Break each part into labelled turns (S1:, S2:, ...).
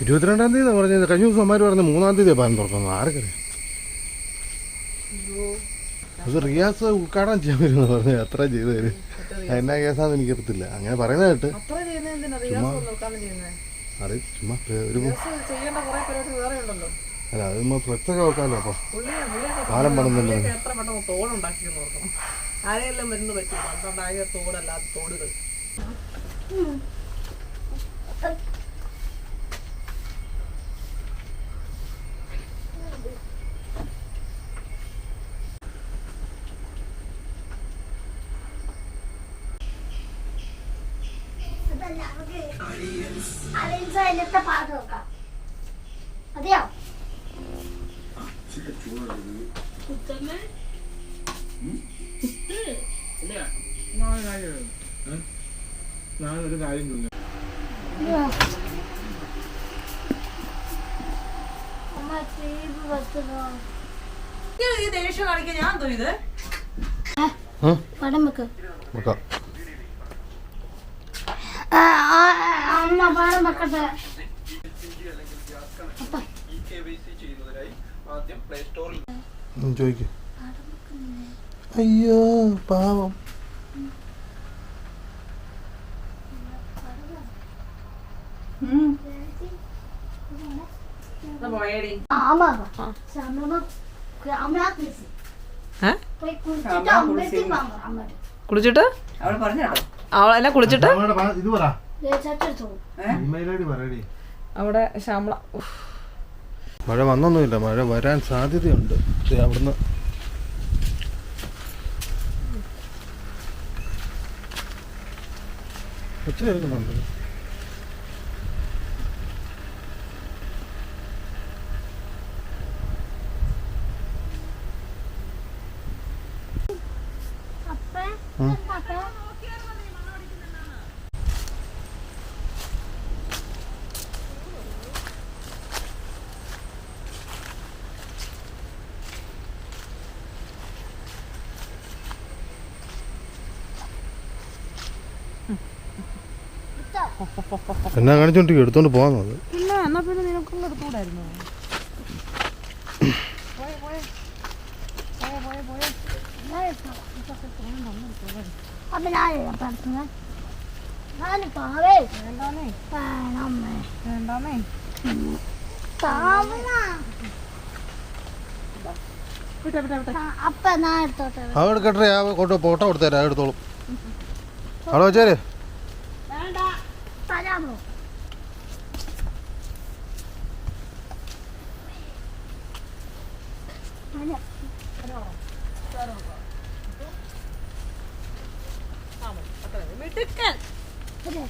S1: ഇരുപത്തിരണ്ടാം തീയതി പറഞ്ഞത് കഴിഞ്ഞ ദിവസം അമ്മമാർ പറഞ്ഞ മൂന്നാം തീയതി പാലം തുറക്കുന്നത്. ആർക്കറിയാം അത് റിയാസ് ഉദ്ഘാടനം ചെയ്യാൻ വരുമെന്ന് പറഞ്ഞു അത്ര ചെയ്തു തരും എന്നാ കേസാന്ന് എനിക്ക് എനിക്കറിയത്തില്ല. അങ്ങനെ പറയുന്ന കേട്ട്.
S2: അത്ര ചെയ്യുന്നത് റിയാസ് നോക്കാണ് ചെയ്യുന്നത്
S1: അത് ചുമ്മാ പേ- ഒരു
S2: റിയാസ് ചെയ്യേണ്ട കുറെ പരിപാടി വേറെ ഉണ്ടല്ലോ.
S1: അല്ല അത് നമ്മൾ ഫ്ലെക്സ് ഒക്കെ വെക്കാമല്ലോ അപ്പോൾ പാലം.
S2: എത്ര ഓർക്കണം. ആരെയെല്ലാം മരുന്ന് പറ്റി? തോടല്ലാത്ത തോടുകൾ.
S3: അതിലത്തെ പാട്ട് നോക്കാം. അതെയോ
S4: ഞാനൊരു കാര്യം
S2: ഈ ദേഷ്യം കാണിക്കാൻ ഞാൻ എന്തോ ഇത്?
S3: പടം വെക്ക്
S1: വെക്കാം
S3: ആ, ആ, അമ്മ പടം വെക്കട്ടെ
S1: ചോദിക്ക്. അയ്യോ പാവം.
S3: കുളിച്ചിട്ട്
S5: അവൾ
S2: കുളിച്ചിട്ട്?
S1: ഇത് പറ.
S2: അവിടെ ശ്യാമള.
S1: മഴ വന്നൊന്നുമില്ല മഴ വരാൻ സാധ്യതയുണ്ട്. അവിടുന്ന്. ഒച്ച കേൾക്കുന്നുണ്ട്
S3: അപ്പ അപ്പ.
S1: എന്നാ കാണിച്ചോണ്ടിരിക്കും എടുത്തോണ്ട് പോവാന്നത്
S2: ഇല്ല എന്നാ പിന്നെ നിനക്കും എടുത്തുകൂടായിരുന്നു.
S3: അവിടെ എടുത്തോട്ടെ.
S1: ആ ഫോട്ടോ കൊടുത്തേരാ എടുത്തോളും. അവിടെ വെച്ചേരേ.
S3: തരാമോ അല്ല
S2: മിടുക്കൻ
S3: അതെ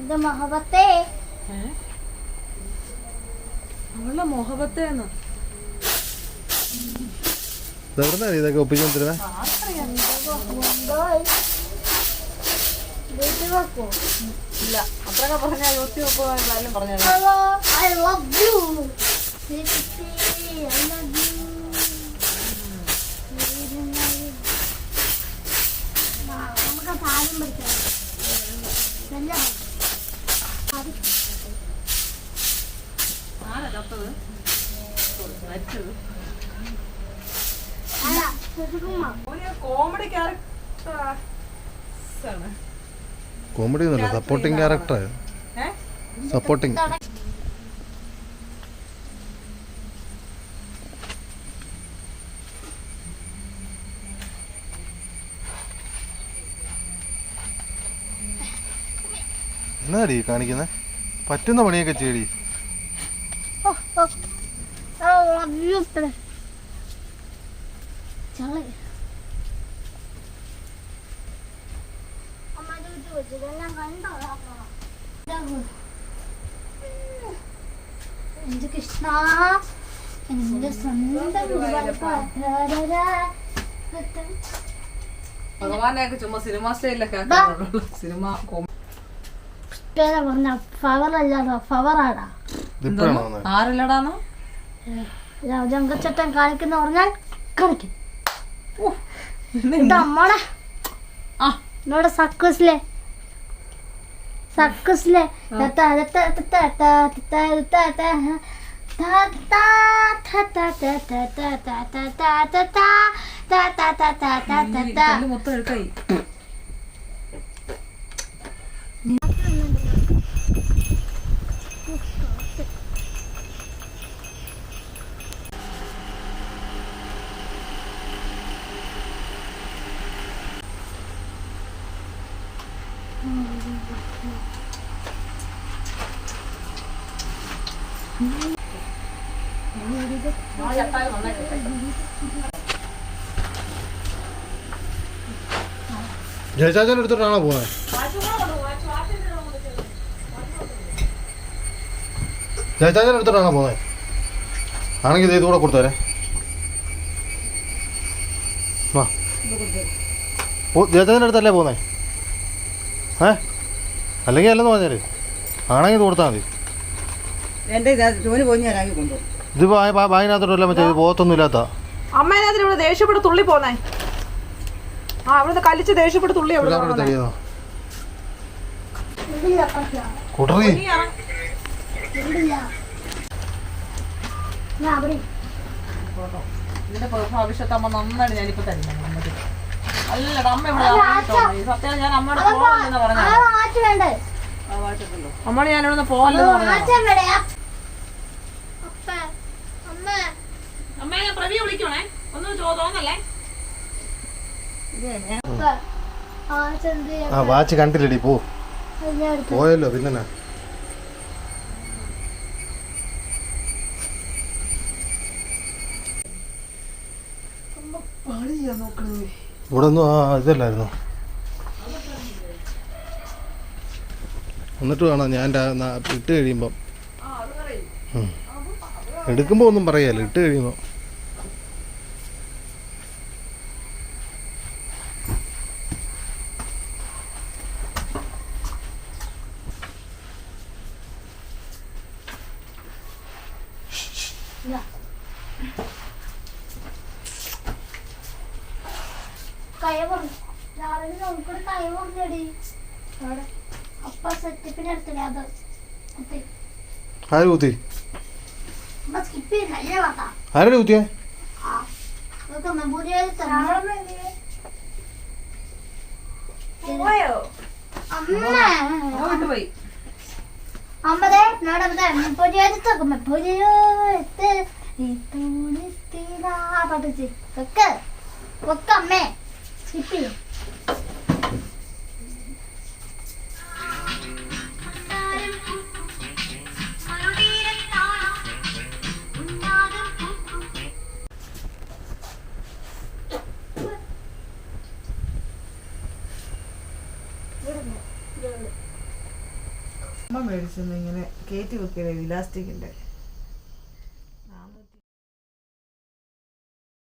S3: എന്റെ മഹബത്തെ?
S2: അവളുടെ മുഖപത്തേന്ന്
S1: എവിടുന്നാ ഇതൊക്കെ
S2: ഇല്ല അത്രയൊക്കെ പറഞ്ഞാൽ യൂട്യൂബ് മരിച്ചത്. കോമഡി ക്യാരക്ടർ
S1: കോമഡി ഒന്നുമല്ല സപ്പോർട്ടിങ് ക്യാരക്ടർ സപ്പോർട്ടിങ് എന്നാടി കാണിക്കുന്നത് പറ്റുന്ന പണിയൊക്കെ ചെയ്യടി.
S3: You. ചളി. എന്റെ കൃഷ്ണ? എന്റെ സ്വന്തം
S2: ഭഗവാനെയൊക്കെ ചുമ്മാ സിനിമ സ്റ്റൈലിലൊക്കെ സിനിമ
S3: പവർ അല്ലാടോ
S2: ആരല്ലടാന്നോ
S3: ജങ്കച്ചട്ടൻ കാണിക്കുന്ന പറഞ്ഞാൽ കാണിക്കും ഇത് അമ്മടെ
S2: ആ
S3: നമ്മുടെ സക്കൂസിലെ
S2: ത മൊത്തം എടുക്കായി
S1: ജയചാച്ചൻ എടുത്തിട്ടാണോ പോവാൻ ജയചാച്ചൻ എടുത്തിട്ടാണോ പോവാൻ ആണെങ്കിൽ ഇത് ഇതുകൂടെ കൊടുത്തേരെ. വാ. അടുത്തല്ലേ പോന്നെ? ഏ? അല്ലെങ്കിൽ അല്ലെന്ന് പറഞ്ഞാൽ ആണെങ്കിൽ ഇത് കൊടുത്താൽ മതി.
S5: ജോലി പോയി ഞാൻ ആക്കി കൊണ്ടുപോകും.
S1: ഇത് ബാഗിനകത്തോട്ടല്ല മറ്റേ ഇത് പോകത്തൊന്നും ഇല്ലാത്ത
S2: അമ്മേനതിന് ഇവിടെ ദേഷ്യപ്പെട്ട് തുള്ളി പോന്നേ. ആ അവിടുന്ന് കലിച്ച് ദേഷ്യപ്പെട്ട് തുള്ളി എവിടെ
S1: എല്ലാവരും തടിയതോ കൂട്ടറി.
S2: ഇതിന്റെ ഭവിഷ്യത്ത് അമ്മ നന്നായിട്ട് ഞാനിപ്പോ തരുന്നു അമ്മയ്ക്ക് അല്ലടാ അമ്മ ഇവിടെ ആക്കിയിട്ടുണ്ട്. സത്യം ഞാൻ അമ്മയോട് പറഞ്ഞു ഇവിടെ പോകല്ലെന്ന് പറഞ്ഞു
S3: മാറ്റാൻ വേണ്ടേ അപ്പ അമ്മ
S2: അമ്മ ഞാൻ പ്രവി വിളിക്കണേ ഒന്നും ചോ- തോന്നല്ലേ
S3: അപ്പ ആ
S1: വാച്ച് കണ്ടില്ലടി പോ. പോയല്ലോ പിന്നെ ഇവിടെ ഒന്നും ആ ഇതല്ലായിരുന്നു. എന്നിട്ട് വേണം ഞാൻ ഇട്ട് കഴിയുമ്പം. എടുക്കുമ്പോ എടുക്കുമ്പോൾ ഒന്നും പറയാല്ലോ ഇട്ട് കഴിയുമ്പോൾ
S3: കൈ പറഞ്ഞു രാവിലെ നമുക്കൊരു കൈ പറഞ്ഞടി അവിടെ അപ്പ സെറ്റപ്പിന് എടുത്തില്ല അത്
S1: ആര് കുത്തി ആരുടെ കുത്തിയേ
S3: അമ്മ.
S2: പോയി.
S3: തൂണിത്തിരാ പാട്ടിച്ച് വെക്ക് വെക്ക്. അമ്മേ. സ്കിപ്പ് ചെയ്യും.
S5: മേടിച്ചെന്ന് ഇങ്ങനെ കയറ്റി വെക്കരുത് ഇലാസ്റ്റിക്കിന്റെ